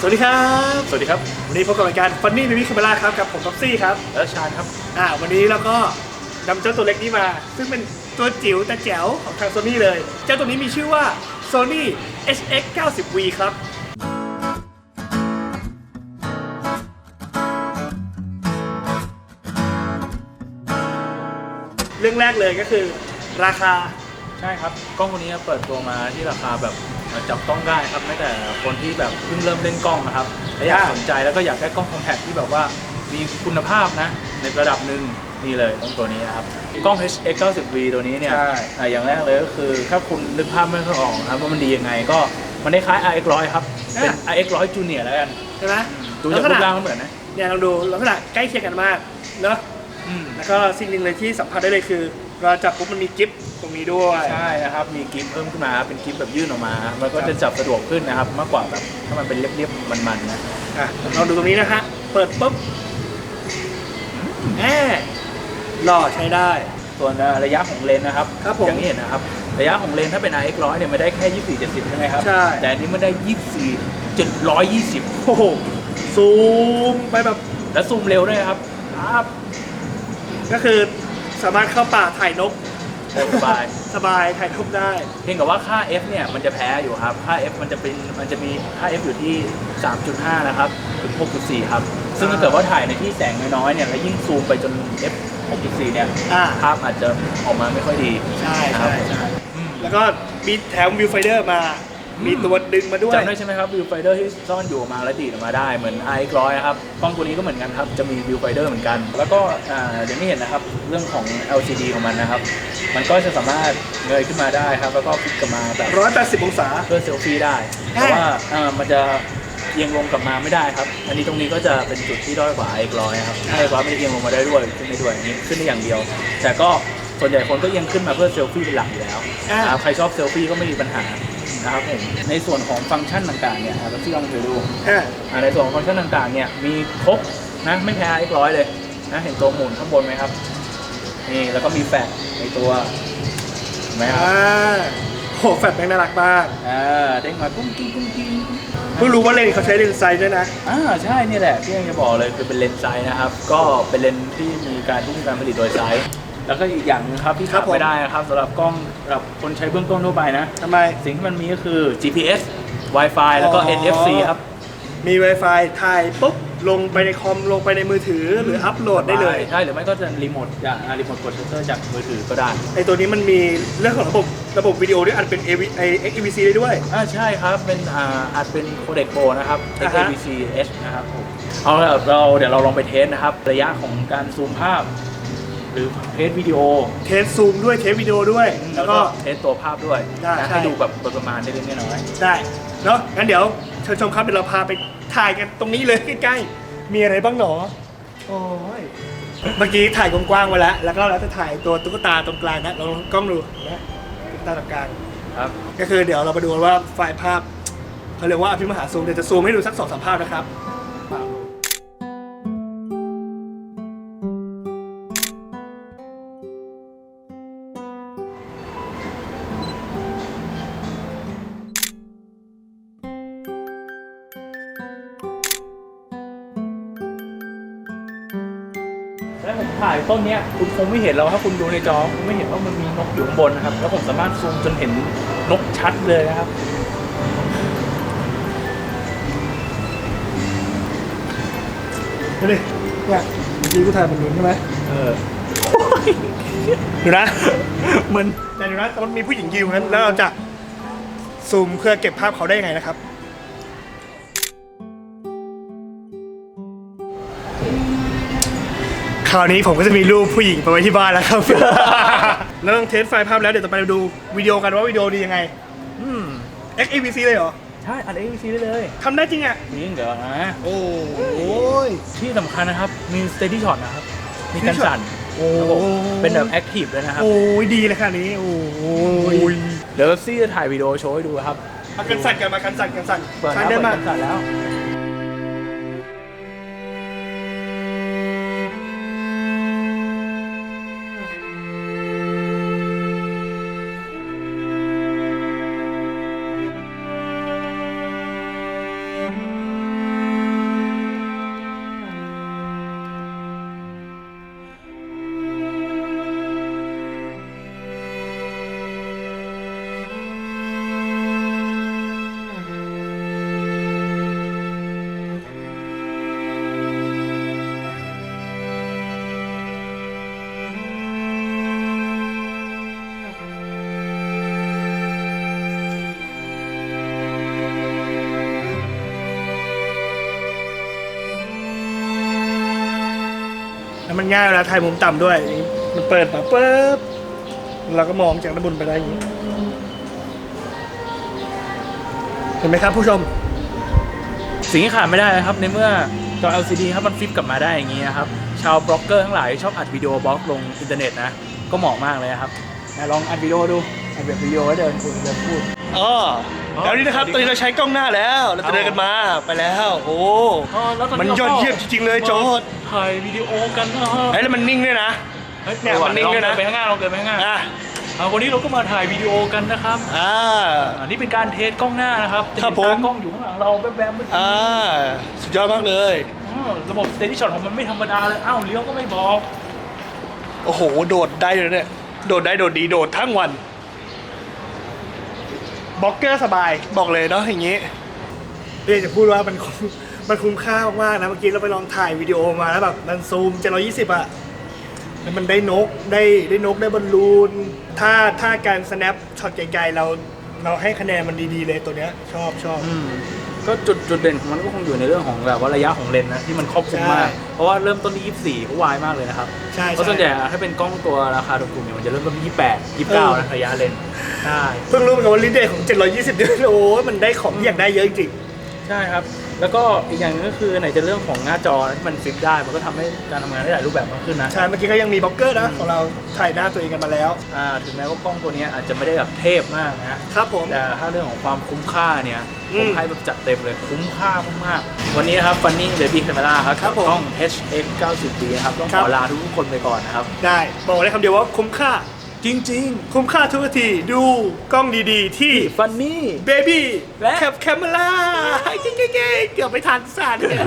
สวัสดีครับ สวัสดีครับ วันนี้พบกับรายการ Funny Baby Camera ครับกับผมท็อปซี่ครับ แล้วชาญครับ อ่า วันนี้เราก็นำเจ้าตัวเล็กนี้มา ซึ่งเป็นตัวจิ๋วแต่แจ๋วของทาง Sony เลย เจ้าตัวนี้มีชื่อว่า Sony HX 90V ครับ เรื่องแรกเลยก็คือราคา ใช่ครับ กล้องตัวนี้เปิดตัวมาที่ราคาแบบ จับต้องได้ครับแม้แต่คนที่แบบเพิ่งเริ่มเล่นกล้องนะครับและอยากอ่าสนใจแล้วก็อยากได้กล้องคอมแพคที่แบบว่ามีคุณภาพนะในระดับหนึ่งนี่เลยต้องตัวนี้นะครับกล้อง HX 90V ตัวนี้เนี่ยใช่อ่าอย่างแรกเลยก็คือถ้าคุณนึกภาพไม่ค่อยออกนะครับว่ามันดียังไงก็มันได้คล้าย RX 100ครับเป็น RX 100 Junior แล้วกันใช่ไหมดูจากรูปร่างมันเหมือนนะเนี่ยลองดูลักษณะใกล้เคียงกันมากเนอะอืมแล้วก็สิ่งหนึ่งเลยที่สัมผัสได้เลยคือ เราจับปุ๊บมันมีกิฟต์ตรงนี้ด้วย ใช่นะครับ มีกิฟเพิ่มขึ้นมาเป็นกิฟแบบยื่นออกมา มันก็จะจับสะดวกขึ้นนะครับ มากกว่าแบบถ้ามันเป็นเรียบๆมันๆนะอะลองดูตรงนี้นะฮะ เปิดปุ๊บแหมหล่อใช้ได้ ส่วนระยะของเลนส์นะครับ ครับผมอย่างที่เห็นนะครับ ระยะของเลนส์ถ้าเป็น RX 100เนี่ยมันได้แค่ 24 70 ใช่ไหมครับ ใช่ แต่อันนี้มันได้ 24 720 โอ้โห ซูมไปแบบ แล้วซูมเร็วด้วยครับครับ ก็คือ สามารถเข้าป่าถ่ายนกสบายสบายถ่ายนกได้ เพียงแต่ว่าค่า F เนี่ยมันจะแพ้อยู่ครับ ค่า F มันจะเป็นมันจะมีค่า F อยู่ที่ 3.5 นะครับถึง 6.4 ครับ ซึ่งถ้าเกิดว่าถ่ายในที่แสงน้อยๆเนี่ยแล้วยิ่งซูมไปจน F 6.4 เนี่ยอ่า ภาพอาจจะออกมาไม่ค่อยดีใช่ครัใช่บใช่อืมแล้วก็มีแถมวิวไฟเดอร์มาอื มมีตัวดึงมาด้วยจำได้ใช่ไหมครับวิวไฟเดอร์ที่ซ่อนอยู่มาแล้วดีดออกมาได้เหมือน RX 100นะครับกล้องตัวนี้ก็เหมือนกันครับจะมีวิวไฟเดอร์เหมือนกัน แล้วก็อ่าเดี๋ยวนี้เห็นนะครับเรื่องของ LCD ของมันนะครับ มันก็จะสามารถเงยขึ้นมาได้ครับ แล้วก็พลิกกลับมาแบบ 180 องศาเพื่อเซลฟี่ได้อ่าแต่ว่าเอ่อมันจะเอียงลงกลับมาไม่ได้ครับ อันนี้ตรงนี้ก็จะเป็นจุดที่ด้อยกว่า RX 100ครับ RX 100ไม่ได้เอียงลงมาได้ด้วยขึ้นได้ด้วยอันนี้ขึ้นได้อย่างเดียว แต่ก็ส่วนใหญ่คนก็เอียงขึ้นมาเพื่อเซลฟี่เป็นหลักอยู่แล้วอ่านะครับใครชอบเซลฟี่ก็ไม่มีปัญหา นะครับผมในส่วนของฟังก์ชันต่างๆเนี่ยเราที่ลองไปดูอ่า อ่าในส่วนของฟังก์ชันต่างๆ เนี่ยมีครบนะไม่แพ้ RX 100เลยนะเห็นตัวหมุนข้างบนไหมครับนี่แล้วก็มีแฟลชในตัวเห็นไหมครับอ่าโหแฟลชแม่งน่ารักมากอ่าเด้งมากุ้งกิ้งกุ้งกิ้งเพิ่งรู้ว่าเลนส์เขาใช้เลนส์ไซด์ด้วยนะ อ่าใช่นี่แหละที่ยังจะบอกเลยคือเป็นเลนส์ไซส์นะครับ ก็เป็นเลนส์ที่มีการที่มีการผลิตโดยไซส์ แล้วก็อีกอย่างหนึงครับที่ครัขาบดผมไม่ได้นะครับสำหรับกล้องสำหรับคนใช้เบื้องต้นทั่วไปนะทำไม สิ่งที่มันมีก็คือ GPS Wi-Fi แล้วก็อ๋อ NFC ครับ มี Wi-Fi ถ่ายปุ๊บลงไปในคอมลงไปในมือถือหรืออัพโหลดได้เลยใช่หรือไม่ก็จะรีโมทจากอ่ารีโมทกดชัตเตอร์จากมือถือก็ได้ไอตัวนี้มันมีเรื่องของระบบระบบวิดีโอด้วยอันเป็น AV ไอ XEVC ได้ด้วยอ่าใช่ครับเป็นอ่าอาจเป็นโคเด็กโปรนะครับอ่าฮะ XAVC H นะครับผมเอาละเราเดี๋ยวเราลองไปเทสนะครับ ระยะของการซูมภาพห รือเทสวิดีโอเทสซูมด้วยเทสวิดีโอด้วย แล้แล้ววก็ ก็เทสตัวภาพด้วยได้นะใช่ ให้ดูแบบโดยประมาณเล็กๆน้อยได้เนาะงั้นเดี๋ยวเชิญชมครับเดี๋ยวเราพาไปถ่ายกันตรงนี้เลยใกล้ๆมีอะไรบ้างหนอโอ้ยเมื่อกี้ถ่ายกว้างๆไว้แล้วแล้วก็เราจะถ่ายตัวตุ๊กตาตรงกลางนะลองกล้องดูนะตุ๊กตาตรงกลาง ๆครับ ก็คือเดี๋ยวเรามาดูว่าไฟล์ภาพเขาเรียกว่าอภิมหาซูมเดี๋ยวจะซูมให้ดูสักสองสามภาพนะครับ แล้วผมถ่ายต้นเนี้ยคุณคงไม่เห็นแล้วถ้าคุณดูในจอคุณไม่เห็นว่ามันมีนกอยู่ข้างบนนะครับ แล้วผมสามารถซูมจนเห็นนกชัดเลยนะครับดูดิเนี่ยเมื่อกี้กูถ่ายมันลุ้นใช่ไหมเออดูนะ มันแต่ดูนะมันมีผู้หญิงยืนอยู่นั้นแล้วเราจะซูมเพื่อเก็บภาพเขาได้ยังไงนะครับ คราวนี้ผมก็จะมีรูปผู้หญิงไปไว้ที่บ้านแล้วครับ แล้วต้องเทสไฟล์ภาพแล้วเดี๋ยวต่อไปเราดูวิดีโอกันว่าวิดีโอดียังไง อืม XAVC เลยเหรอใช่อัดเอ็กซีได้เลยทำได้จริงอะ จริงเดี๋ยวนะโอ้ยที่สำคัญนะครับ มี steady shot นะครับ มีการ steady shot สั่นโอ้ระบบเป็นแบบ active เลยนะครับ โอ้ยดีเลยค่ะนี้โอ้ยเดี๋ยวซี่จะถ่ายวิดีโอโชว์ให้ดูครับมากันสั่นกันมากันสั่นกันสั่นเปิดสั่นแล้วได้เปิดมาการสั่นแล้ว มันง่ายเวลาถ่ายมุมต่ำด้วยมันเปิดมาปุ๊บเราก็มองจากด้านบนไปได้อย่างนี้ เห็นไหมครับผู้ชม สิ่งที่ขาดไม่ได้นะครับ ในเมื่อจอ LCD ครับมันฟลิปกลับมาได้อย่างนี้นะครับ ชาวบล็อกเกอร์ทั้งหลายชอบอัดวิดีโอบล็อกลงอินเทอร์เน็ตนะ ก็เหมาะมากเลยนะครับลองอัดวิดีโอดู แบบวิดีโอไว้เดินคุยเดินพูดอ๋อแล้วนี่นะครับสตวัอนสดีนี้เราใช้กล้องหน้าแล้ว เราจะเดินกันมาไปแล้ว โอ้ อ๋อแล้วตมันยอดเยี่ยมจริงๆเลยโจทย์ถ่ายวิดีโอกันนะครับเฮ้ยแล้วมันนิ่งด้วยนะฮ้เนี่ยมันนิ่งด้วยนะ ลอเดิไปข้างหน้าลองเดินไปข้างหน้าอะเอาวันนี้เราก็มาถ่ายวิดีโอกันนะครับอ่าอันนี้เป็นการเทสกล้องหน้านะครับจะครัเห็บนผมตากล้องอยู่ข้างหลังเราแวบๆเมื่อกี้อ่าสุดยอดมากเลย อ๋อระบบสเตดี้ช็อตของมันไม่ธรรมดาเลยอ้าวเลี้ยวก็ไม่บอก โอ้โห โดดได้เลยเนี่ย โดดได้โดดดีโดดทั้งวัน บล็อกเกอร์สบายบอกเลยเนาะอย่างนี้เรียกจะพูดว่ามันคุ้มมันคุ้มค่ามากๆนะเมื่อกี้เราไปลองถ่ายวิดีโอมาแล้วแบบมันซูม720อะแล้วมันได้นกได้ได้นกได้บอลลูน ถ้าถ้าการ snap ช็อตไกลๆเราเราให้คะแนนมันดีๆเลยตัวเนี้ยชอบชอบ อืม ก็จุดจุดเด่นของมันก็คงอยู่ในเรื่องของแบบว่าระยะของเลนส์นะที่มันครอบคลุมมาก ใช่เพราะว่าเริ่มต้นที่24ก็วายมากเลยนะครับใช่เพราะส่วนใช่ใหญ่ถ้าเป็นกล้องตัวราคาถูกๆเนี่ยมันจะเริ่มต้นที่28 29นะระยะเลนส์ใช่ เพิ่งรู้เหมือนกันว่าลิเดของ 720เดือนโอ้ยมันได้ของที่อยากได้เยอะจริง ใช่ครับ แล้วก็อีกอย่างหนึงก็คือไหนจะเรื่องของหน้าจอที่มันฟลิปได้ มันก็ทำให้การทำงานได้หลายรูปแบบมากขึ้นนะ ใช่เมื่อกี้ก็ยังมีบล็อกเกอร์นะของเราถ่ายหน้าตัวเองกันมาแล้ว อ่าถึงแม้ว่ากล้องตัวเนี้ยอาจจะไม่ได้แบบเทพมากนะครับผม แต่ถ้าเรื่องของความคุ้มค่าเนี่ยอืผมมให้แบบจัดเต็มเลยคุ้มค่ามากๆวันนี้นะครับ Funny Baby Camera ครับครับผมกล้อง HX 90 d นะครับต้องครัขบอลาทุกๆคนไปก่อนนะครับ ได้ บอกได้คำเดียวว่าคุ้มค่า จริงคุ้มค่าทุกทีดูกล้องดีๆ ที่ๆ Funny เบบี้และ แคปแคมเมล่าเก๋ๆๆเกือบไม่ทันสารเนี่ย